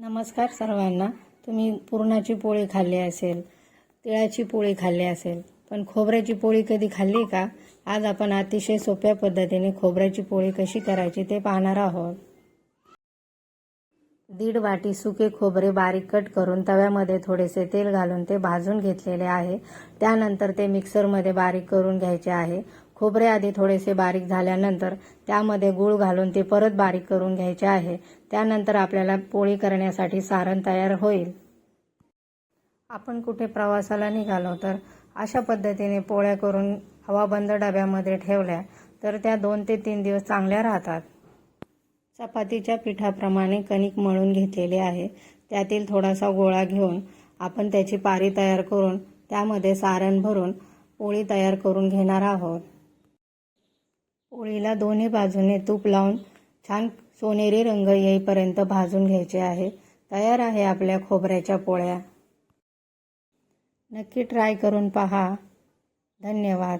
नमस्कार सर्वांना. तुम्ही पुरणाची पोळी खाल्ली असेल तिळाची पोळी खाल्ली असेल पण खोबऱ्याची पोळी कधी खाल्ली का? आज आपण अतिशय सोप्या पद्धतीने खोबऱ्याची पोळी कशी करायची ते पाहणार आहोत. दीड वाटी सुके खोबरे बारीक कट करून तव्यामध्ये थोडेसे तेल घालून ते भाजून घेतलेले आहे. त्यानंतर ते मिक्सरमध्ये बारीक करून घ्यायचे आहे. खोबरे आधी थोडेसे बारीक झाल्यानंतर त्यामध्ये गूळ घालून ते परत बारीक करून घ्यायचे आहे. त्यानंतर आपल्याला पोळी करण्यासाठी सारण तयार होईल. आपण कुठे प्रवासाला निघालो तर अशा पद्धतीने पोळ्या करून हवाबंद डब्यामध्ये ठेवल्या तर त्या दोन ते तीन दिवस चांगल्या राहतात. चपातीच्या पिठाप्रमाणे कणिक मळून घेतलेले आहे. त्यातील थोडासा गोळा घेऊन आपण त्याची पारी तयार करून त्यामध्ये सारण भरून पोळी तयार करून घेणार आहोत. पोळीला दोन्ही बाजूने तूप लावून छान सोनेरी रंग येईपर्यंत भाजून घ्यायचे आहे. तयार आहे आपल्या खोबऱ्याच्या पोळ्या. नक्की ट्राय करून पहा. धन्यवाद.